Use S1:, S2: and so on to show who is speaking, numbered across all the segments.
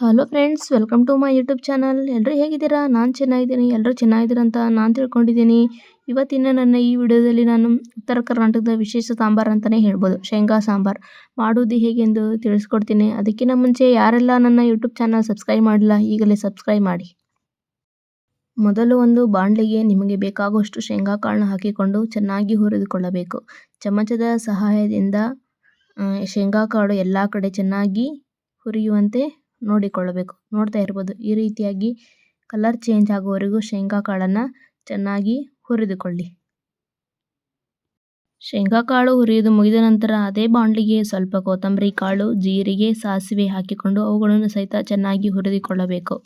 S1: Hello friends welcome to my YouTube channel ಎಲ್ಲರೂ ಹೇಗಿದ್ದೀರಾ? ನಾನು ಚೆನ್ನಾಗಿದ್ದೀನಿ. ಎಲ್ಲರೂ ಚೆನ್ನಾಗಿದ್ದೀರಾ ಅಂತ ನಾನು ತಿಳ್ಕೊಂಡಿದ್ದೀನಿ. ಇವತ್ತಿನ ನನ್ನ ಈ ವಿಡಿಯೋದಲ್ಲಿ ನಾನು ಉತ್ತರ ಕರ್ನಾಟಕದ ವಿಶೇಷ ಸಾಂಬಾರು ಅಂತಲೇ ಹೇಳ್ಬೋದು. ಶೇಂಗಾ ಸಾಂಬಾರು. ಮಾಡುವುದು ಹೇಗೆಂದು ತಿಳಿಸ್ಕೊಡ್ತೀನಿ. ಅದಕ್ಕಿಂತ ಮುಂಚೆ ಯಾರೆಲ್ಲ ನನ್ನ ಯೂಟ್ಯೂಬ್ ಚಾನಲ್ ಸಬ್ಸ್ಕ್ರೈಬ್ ಮಾಡಿಲ್ಲ, ಈಗಲೇ ಸಬ್ಸ್ಕ್ರೈಬ್ ಮಾಡಿ. ಮೊದಲು ಒಂದು ಬಾಣಲಿಗೆ ನಿಮಗೆ ಬೇಕಾಗುವಷ್ಟು ಶೇಂಗಾ ಕಾಳನ್ನ ಹಾಕಿಕೊಂಡು ಚೆನ್ನಾಗಿ ಹುರಿದುಕೊಳ್ಳಬೇಕು. ಚಮಚದ ಸಹಾಯದಿಂದ ಶೇಂಗಾ ಕಾಳು ಎಲ್ಲ ಕಡೆ ಚೆನ್ನಾಗಿ ಹುರಿಯುವಂತೆ ನೋಡಿಕೊಳ್ಳಬೇಕು. ನೋಡ್ತಾ ಇರ್ಬೋದು. ಈ ರೀತಿಯಾಗಿ ಕಲರ್ ಚೇಂಜ್ ಆಗುವವರೆಗೂ ಶೇಂಗಾ ಕಾಳನ್ನು ಚೆನ್ನಾಗಿ ಹುರಿದುಕೊಳ್ಳಿ. ಶೇಂಗಾ ಕಾಳು ಹುರಿಯೋದು ಮುಗಿದ ನಂತರ ಅದೇ ಬಾಣಲಿಗೆ ಸ್ವಲ್ಪ ಕೊತ್ತಂಬರಿ ಕಾಳು, ಜೀರಿಗೆ, ಸಾಸಿವೆ ಹಾಕಿಕೊಂಡು ಅವುಗಳನ್ನು ಸಹಿತ ಚೆನ್ನಾಗಿ ಹುರಿದುಕೊಳ್ಳಬೇಕು.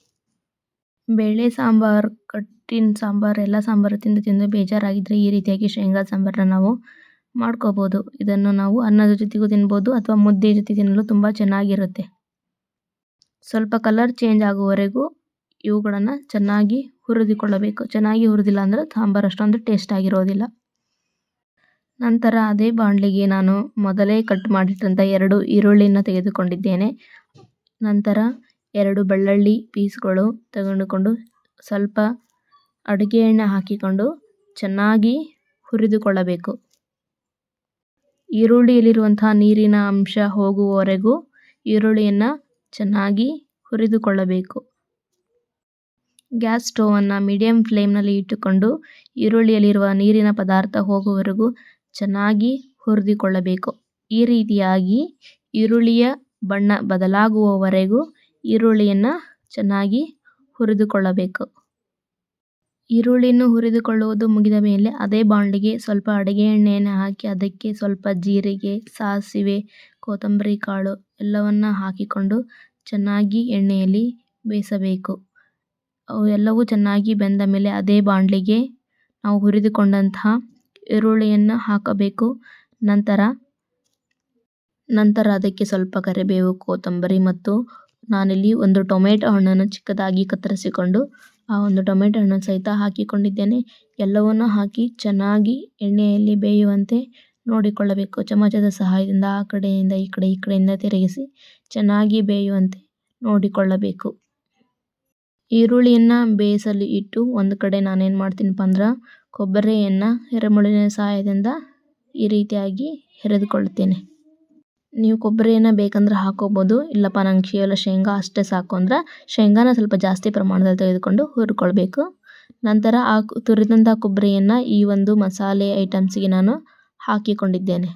S1: ಬೇಳೆ ಸಾಂಬಾರು ಕಟ್ಟಿನ ಸಾಂಬಾರು, ಎಲ್ಲ ಸಾಂಬಾರು ತಿಂದು ತಿಂದು ಬೇಜಾರಾಗಿದ್ದರೆ ಈ ರೀತಿಯಾಗಿ ಶೇಂಗಾ ಸಾಂಬಾರನ್ನ ನಾವು ಮಾಡ್ಕೋಬೋದು. ಇದನ್ನು ನಾವು ಅನ್ನದ ಜೊತೆಗೂ ತಿನ್ಬೋದು ಅಥವಾ ಮುದ್ದೆ ಜೊತೆ ತಿನ್ನಲು ತುಂಬ ಚೆನ್ನಾಗಿರುತ್ತೆ. ಸ್ವಲ್ಪ ಕಲರ್ ಚೇಂಜ್ ಆಗುವವರೆಗೂ ಇವುಗಳನ್ನು ಚೆನ್ನಾಗಿ ಹುರಿದಿಕೊಳ್ಳಬೇಕು. ಚೆನ್ನಾಗಿ ಹುರಿದಿಲ್ಲ ಅಂದರೆ ಸಾಂಬಾರು ಅಷ್ಟೊಂದು ಟೇಸ್ಟ್ ಆಗಿರೋದಿಲ್ಲ. ನಂತರ ಅದೇ ಬಾಣಲಿಗೆ ನಾನು ಮೊದಲೇ ಕಟ್ ಮಾಡಿಟ್ಟಂಥ ಎರಡು ಈರುಳ್ಳಿಯನ್ನು ತೆಗೆದುಕೊಂಡಿದ್ದೇನೆ. ನಂತರ ಎರಡು ಬೆಳ್ಳುಳ್ಳಿ ಪೀಸ್ಗಳು ತೆಗೆದುಕೊಂಡು ಸ್ವಲ್ಪ ಅಡುಗೆ ಎಣ್ಣೆ ಹಾಕಿಕೊಂಡು ಚೆನ್ನಾಗಿ ಹುರಿದುಕೊಳ್ಳಬೇಕು. ಈರುಳ್ಳಿಯಲ್ಲಿರುವಂತಹ ನೀರಿನ ಅಂಶ ಹೋಗುವವರೆಗೂ ಈರುಳ್ಳಿಯನ್ನು ಚೆನ್ನಾಗಿ ಹುರಿದುಕೊಳ್ಳಬೇಕು. ಗ್ಯಾಸ್ ಸ್ಟೋವನ್ನು ಮೀಡಿಯಂ ಫ್ಲೇಮ್ನಲ್ಲಿ ಇಟ್ಟುಕೊಂಡು ಈರುಳ್ಳಿಯಲ್ಲಿರುವ ನೀರಿನ ಪದಾರ್ಥ ಹೋಗುವವರೆಗೂ ಚೆನ್ನಾಗಿ ಹುರಿದುಕೊಳ್ಳಬೇಕು. ಈ ರೀತಿಯಾಗಿ ಈರುಳ್ಳಿಯ ಬಣ್ಣ ಬದಲಾಗುವವರೆಗೂ ಈರುಳ್ಳಿಯನ್ನು ಚೆನ್ನಾಗಿ ಹುರಿದುಕೊಳ್ಳಬೇಕು. ಈರುಳ್ಳಿಯನ್ನು ಹುರಿದುಕೊಳ್ಳುವುದು ಮುಗಿದ ಮೇಲೆ ಅದೇ ಬಾಣಲಿಗೆ ಸ್ವಲ್ಪ ಅಡುಗೆ ಎಣ್ಣೆಯನ್ನು ಹಾಕಿ ಅದಕ್ಕೆ ಸ್ವಲ್ಪ ಜೀರಿಗೆ, ಸಾಸಿವೆ, ಕೊತ್ತಂಬರಿ ಕಾಳು ಎಲ್ಲವನ್ನು ಹಾಕಿಕೊಂಡು ಚೆನ್ನಾಗಿ ಎಣ್ಣೆಯಲ್ಲಿ ಬೇಯಿಸಬೇಕು. ಅವು ಎಲ್ಲವೂ ಚೆನ್ನಾಗಿ ಬೆಂದ ಮೇಲೆ ಅದೇ ಬಾಣಲಿಗೆ ನಾವು ಹುರಿದುಕೊಂಡಂತಹ ಈರುಳ್ಳಿಯನ್ನು ಹಾಕಬೇಕು. ನಂತರ ನಂತರ ಅದಕ್ಕೆ ಸ್ವಲ್ಪ ಕರಿಬೇವು, ಕೊತ್ತಂಬರಿ ಮತ್ತು ನಾನಿಲ್ಲಿ ಒಂದು ಟೊಮೆಟೊ ಹಣ್ಣನ್ನು ಚಿಕ್ಕದಾಗಿ ಕತ್ತರಿಸಿಕೊಂಡು ಆ ಒಂದು ಟೊಮೆಟೊ ಹಣ್ಣನ್ನು ಸಹಿತ ಹಾಕಿಕೊಂಡಿದ್ದೇನೆ. ಎಲ್ಲವನ್ನು ಹಾಕಿ ಚೆನ್ನಾಗಿ ಎಣ್ಣೆಯಲ್ಲಿ ಬೇಯುವಂತೆ ನೋಡಿಕೊಳ್ಳಬೇಕು. ಚಮಚದ ಸಹಾಯದಿಂದ ಆ ಕಡೆಯಿಂದ ಈ ಕಡೆ, ಈ ಕಡೆಯಿಂದ ತಿರುಗಿಸಿ ಚೆನ್ನಾಗಿ ಬೇಯುವಂತೆ ನೋಡಿಕೊಳ್ಳಬೇಕು. ಈರುಳ್ಳಿಯನ್ನು ಬೇಯಿಸಲು ಇಟ್ಟು ಒಂದು ಕಡೆ ನಾನೇನು ಮಾಡ್ತೀನಪ್ಪ ಅಂದ್ರೆ ಕೊಬ್ಬರಿಯನ್ನು ಎರೆಮುಳಿನ ಸಹಾಯದಿಂದ ಈ ರೀತಿಯಾಗಿ ಹೆರೆದುಕೊಳ್ತೇನೆ ನೀವು ಕೊಬ್ಬರಿಯನ್ನು ಬೇಕಂದ್ರೆ ಹಾಕೋಬೋದು, ಇಲ್ಲಪ್ಪ ನಂಗೆ ಕೇವಲ ಶೇಂಗಾ ಅಷ್ಟೇ ಸಾಕು ಅಂದ್ರೆ ಶೇಂಗಾನ ಸ್ವಲ್ಪ ಜಾಸ್ತಿ ಪ್ರಮಾಣದಲ್ಲಿ ತೆಗೆದುಕೊಂಡು ಹುರ್ಕೊಳ್ಬೇಕು. ನಂತರ ಆ ತುರಿದಂಥ ಕೊಬ್ಬರಿಯನ್ನು ಈ ಒಂದು ಮಸಾಲೆ ಐಟಮ್ಸಿಗೆ ನಾನು ಹಾಕಿಕೊಂಡಿದ್ದೇನೆ.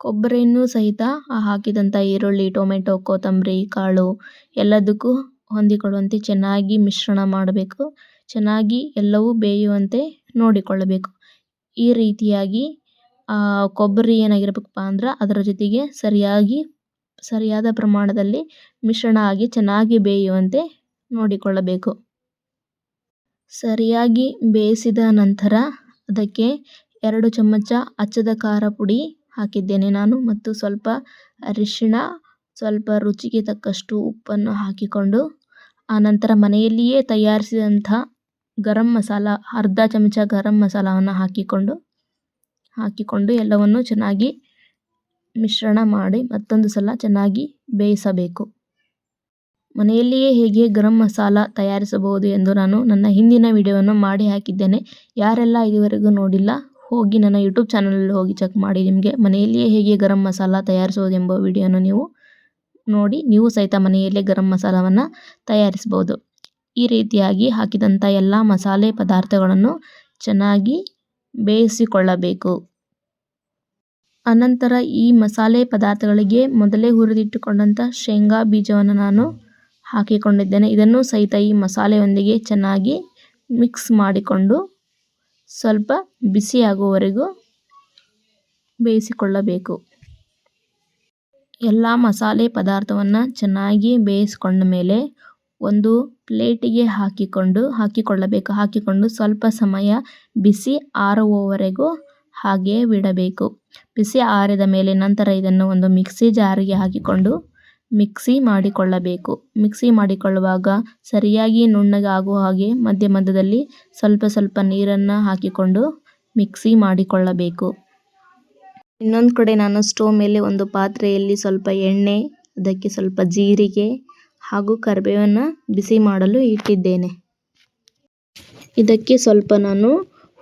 S1: ಕೊಬ್ಬರಿಯನ್ನು ಸಹಿತ ಹಾಕಿದಂಥ ಈರುಳ್ಳಿ, ಟೊಮೆಟೊ, ಕೊತ್ತಂಬರಿ, ಕಾಳು ಎಲ್ಲದಕ್ಕೂ ಹೊಂದಿಕೊಳ್ಳುವಂತೆ ಚೆನ್ನಾಗಿ ಮಿಶ್ರಣ ಮಾಡಬೇಕು. ಚೆನ್ನಾಗಿ ಎಲ್ಲವೂ ಬೇಯುವಂತೆ ನೋಡಿಕೊಳ್ಳಬೇಕು. ಈ ರೀತಿಯಾಗಿ ಕೊಬ್ಬರಿ ಏನಾಗಿರ್ಬೇಕಪ್ಪ ಅಂದ್ರೆ ಅದರ ಜೊತೆಗೆ ಸರಿಯಾಗಿ, ಸರಿಯಾದ ಪ್ರಮಾಣದಲ್ಲಿ ಮಿಶ್ರಣ ಆಗಿ ಚೆನ್ನಾಗಿ ಬೇಯುವಂತೆ ನೋಡಿಕೊಳ್ಳಬೇಕು. ಸರಿಯಾಗಿ ಬೇಯಿಸಿದ ನಂತರ ಅದಕ್ಕೆ ಎರಡು ಚಮಚ ಅಚ್ಚದ ಖಾರ ಪುಡಿ ಹಾಕಿದ್ದೇನೆ ನಾನು ಮತ್ತು ಸ್ವಲ್ಪ ಅರಿಶಿಣ, ಸ್ವಲ್ಪ ರುಚಿಗೆ ತಕ್ಕಷ್ಟು ಉಪ್ಪನ್ನು ಹಾಕಿಕೊಂಡು ಆನಂತರ ಮನೆಯಲ್ಲಿಯೇ ತಯಾರಿಸಿದಂಥ ಗರಂ ಮಸಾಲ, ಅರ್ಧ ಚಮಚ ಗರಂ ಮಸಾಲವನ್ನು ಹಾಕಿಕೊಂಡು ಹಾಕಿಕೊಂಡು ಎಲ್ಲವನ್ನು ಚೆನ್ನಾಗಿ ಮಿಶ್ರಣ ಮಾಡಿ ಮತ್ತೊಂದು ಸಲ ಚೆನ್ನಾಗಿ ಬೇಯಿಸಬೇಕು. ಮನೆಯಲ್ಲಿಯೇ ಹೇಗೆ ಗರಂ ಮಸಾಲ ತಯಾರಿಸಬಹುದು ಎಂದು ನಾನು ನನ್ನ ಹಿಂದಿನ ವಿಡಿಯೋವನ್ನು ಮಾಡಿ ಹಾಕಿದ್ದೇನೆ. ಯಾರೆಲ್ಲ ಇದುವರೆಗೂ ನೋಡಿಲ್ಲ ಹೋಗಿ ನನ್ನ ಯೂಟ್ಯೂಬ್ ಚಾನಲಲ್ಲಿ ಹೋಗಿ ಚೆಕ್ ಮಾಡಿ ನಿಮಗೆ ಮನೆಯಲ್ಲಿಯೇ ಹೇಗೆ ಗರಂ ಮಸಾಲ ತಯಾರಿಸೋದೆಂಬ ವಿಡಿಯೋನ ನೀವು ನೋಡಿ, ನೀವು ಸಹಿತ ಮನೆಯಲ್ಲೇ ಗರಂ ಮಸಾಲವನ್ನು ತಯಾರಿಸ್ಬೋದು. ಈ ರೀತಿಯಾಗಿ ಹಾಕಿದಂಥ ಎಲ್ಲ ಮಸಾಲೆ ಪದಾರ್ಥಗಳನ್ನು ಚೆನ್ನಾಗಿ ಬೇಯಿಸಿಕೊಳ್ಳಬೇಕು. ಅನಂತರ ಈ ಮಸಾಲೆ ಪದಾರ್ಥಗಳಿಗೆ ಮೊದಲೇ ಹುರಿದಿಟ್ಟುಕೊಂಡಂಥ ಶೇಂಗಾ ಬೀಜವನ್ನು ನಾನು ಹಾಕಿಕೊಂಡಿದ್ದೇನೆ. ಇದನ್ನು ಸಹಿತ ಈ ಮಸಾಲೆಯೊಂದಿಗೆ ಚೆನ್ನಾಗಿ ಮಿಕ್ಸ್ ಮಾಡಿಕೊಂಡು ಸ್ವಲ್ಪ ಬಿಸಿಯಾಗುವವರೆಗೂ ಬೇಯಿಸಿಕೊಳ್ಳಬೇಕು. ಎಲ್ಲ ಮಸಾಲೆ ಪದಾರ್ಥವನ್ನು ಚೆನ್ನಾಗಿ ಬೇಯಿಸ್ಕೊಂಡ ಮೇಲೆ ಒಂದು ಪ್ಲೇಟಿಗೆ ಹಾಕಿಕೊಂಡು, ಹಾಕಿಕೊಳ್ಳಬೇಕು. ಹಾಕಿಕೊಂಡು ಸ್ವಲ್ಪ ಸಮಯ ಬಿಸಿ ಆರುವವರೆಗೂ ಹಾಗೆಯೇ ಬಿಡಬೇಕು. ಬಿಸಿ ಆರಿದ ಮೇಲೆ ನಂತರ ಇದನ್ನು ಒಂದು ಮಿಕ್ಸಿ ಜಾರಿಗೆ ಹಾಕಿಕೊಂಡು ಮಿಕ್ಸಿ ಮಾಡಿಕೊಳ್ಳಬೇಕು. ಮಿಕ್ಸಿ ಮಾಡಿಕೊಳ್ಳುವಾಗ ಸರಿಯಾಗಿ ನುಣ್ಣಗಾಗುವ ಹಾಗೆ ಮಧ್ಯ ಮಧ್ಯದಲ್ಲಿ ಸ್ವಲ್ಪ ಸ್ವಲ್ಪ ನೀರನ್ನು ಹಾಕಿಕೊಂಡು ಮಿಕ್ಸಿ ಮಾಡಿಕೊಳ್ಳಬೇಕು. ಇನ್ನೊಂದು ಕಡೆ ನಾನು ಸ್ಟೋವ್ ಮೇಲೆ ಒಂದು ಪಾತ್ರೆಯಲ್ಲಿ ಸ್ವಲ್ಪ ಎಣ್ಣೆ, ಅದಕ್ಕೆ ಸ್ವಲ್ಪ ಜೀರಿಗೆ ಹಾಗೂ ಕರಿಬೇವನ್ನು ಬಿಸಿ ಮಾಡಲು ಇಟ್ಟಿದ್ದೇನೆ. ಇದಕ್ಕೆ ಸ್ವಲ್ಪ ನಾನು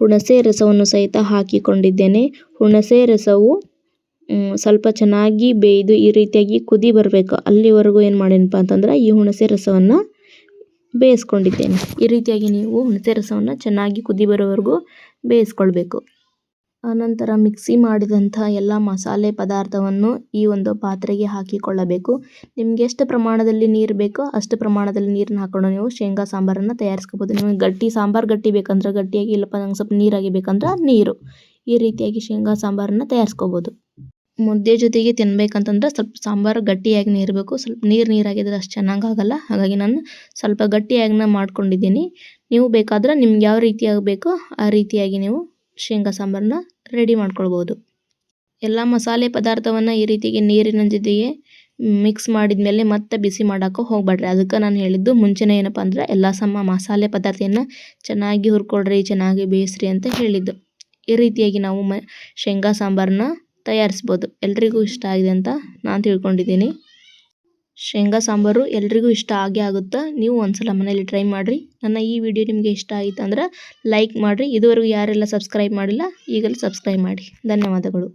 S1: ಹುಣಸೆ ರಸವನ್ನು ಸಹಿತ ಹಾಕಿಕೊಂಡಿದ್ದೇನೆ. ಹುಣಸೆ ರಸವು ಸ್ವಲ್ಪ ಚೆನ್ನಾಗಿ ಬೇಯ್ದು ಈ ರೀತಿಯಾಗಿ ಕುದಿ ಬರಬೇಕು. ಅಲ್ಲಿವರೆಗೂ ಏನು ಮಾಡೇನಪ್ಪ ಅಂತಂದ್ರೆ ಈ ಹುಣಸೆ ರಸವನ್ನು ಬೇಯಿಸ್ಕೊಂಡಿದ್ದೇನೆ. ಈ ರೀತಿಯಾಗಿ ನೀವು ಹುಣಸೆ ರಸವನ್ನು ಚೆನ್ನಾಗಿ ಕುದಿ ಬರೋವರೆಗೂ ಬೇಯಿಸ್ಕೊಳ್ಬೇಕು. ಆನಂತರ ಮಿಕ್ಸಿ ಮಾಡಿದಂಥ ಎಲ್ಲ ಮಸಾಲೆ ಪದಾರ್ಥವನ್ನು ಈ ಒಂದು ಪಾತ್ರೆಗೆ ಹಾಕಿಕೊಳ್ಳಬೇಕು. ನಿಮಗೆ ಎಷ್ಟು ಪ್ರಮಾಣದಲ್ಲಿ ನೀರು ಬೇಕೋ ಅಷ್ಟು ಪ್ರಮಾಣದಲ್ಲಿ ನೀರನ್ನ ಹಾಕೊಂಡು ನೀವು ಶೇಂಗಾ ಸಾಂಬಾರನ್ನು ತಯಾರಿಸ್ಕೋಬೋದು. ನಿಮಗೆ ಗಟ್ಟಿ ಸಾಂಬಾರು ಗಟ್ಟಿ ಬೇಕಂದ್ರೆ ಗಟ್ಟಿಯಾಗಿ ಇಲ್ಲಪ್ಪ ನಂಗೆ ಸ್ವಲ್ಪ ನೀರಾಗಿ ಬೇಕಂದ್ರೆ ನೀರು. ಈ ರೀತಿಯಾಗಿ ಶೇಂಗಾ ಸಾಂಬಾರನ್ನು ತಯಾರಿಸ್ಕೋಬೋದು. ಮುದ್ದೆ ಜೊತೆಗೆ ತಿನ್ಬೇಕಂತಂದ್ರೆ ಸ್ವಲ್ಪ ಸಾಂಬಾರು ಗಟ್ಟಿಯಾಗಿ ಇರಬೇಕು ಸ್ವಲ್ಪ ನೀರು ನೀರಾಗಿದ್ರೆ ಅಷ್ಟು ಚೆನ್ನಾಗಿ ಆಗಲ್ಲ. ಹಾಗಾಗಿ ನಾನು ಸ್ವಲ್ಪ ಗಟ್ಟಿಯಾಗಿನ ಮಾಡ್ಕೊಂಡಿದ್ದೀನಿ. ನೀವು ಬೇಕಾದ್ರೆ ನಿಮ್ಗೆ ಯಾವ ರೀತಿಯಾಗಿ ಬೇಕೋ ಆ ರೀತಿಯಾಗಿ ನೀವು ಶೇಂಗಾ ಸಾಂಬಾರನ್ನ ರೆಡಿ ಮಾಡ್ಕೊಳ್ಬೋದು. ಎಲ್ಲ ಮಸಾಲೆ ಪದಾರ್ಥವನ್ನು ಈ ರೀತಿಗೆ ನೀರಿನ ಜೊತೆಗೆ ಮಿಕ್ಸ್ ಮಾಡಿದ ಮೇಲೆ ಮತ್ತೆ ಬಿಸಿ ಮಾಡೋಕ್ಕೆ ಹೋಗ್ಬೇಡ್ರಿ. ಅದಕ್ಕೆ ನಾನು ಹೇಳಿದ್ದು ಮುಂಚೆನೇ ಏನಪ್ಪ ಅಂದ್ರೆ ಎಲ್ಲ ಸಮ ಮಸಾಲೆ ಪದಾರ್ಥನ ಚೆನ್ನಾಗಿ ಹುರ್ಕೊಳ್ರಿ, ಚೆನ್ನಾಗಿ ಬೇಯಿಸ್ರಿ ಅಂತ ಹೇಳಿದ್ದು. ಈ ರೀತಿಯಾಗಿ ನಾವು ಮ ಶೇಂಗಾ ಸಾಂಬಾರನ್ನ ತಯಾರಿಸ್ಬೋದು. ಎಲ್ರಿಗೂ ಇಷ್ಟ ಆಗಿದೆ ಅಂತ ನಾನು ತಿಳ್ಕೊಂಡಿದ್ದೀನಿ. ಶೇಂಗಾ ಸಾಂಬಾರು ಎಲ್ರಿಗೂ ಇಷ್ಟ ಆಗೇ ಆಗುತ್ತೆ. ನೀವು ಒಂದ್ಸಲ ಮನೇಲಿ ಟ್ರೈ ಮಾಡಿರಿ. ನನ್ನ ಈ ವಿಡಿಯೋ ನಿಮಗೆ ಇಷ್ಟ ಆಯಿತು ಅಂದ್ರೆ ಲೈಕ್ ಮಾಡಿರಿ. ಇದುವರೆಗೂ ಯಾರೆಲ್ಲ ಸಬ್ಸ್ಕ್ರೈಬ್ ಮಾಡಿಲ್ಲ, ಈಗಲೂ ಸಬ್ಸ್ಕ್ರೈಬ್ ಮಾಡಿ ಧನ್ಯವಾದಗಳು.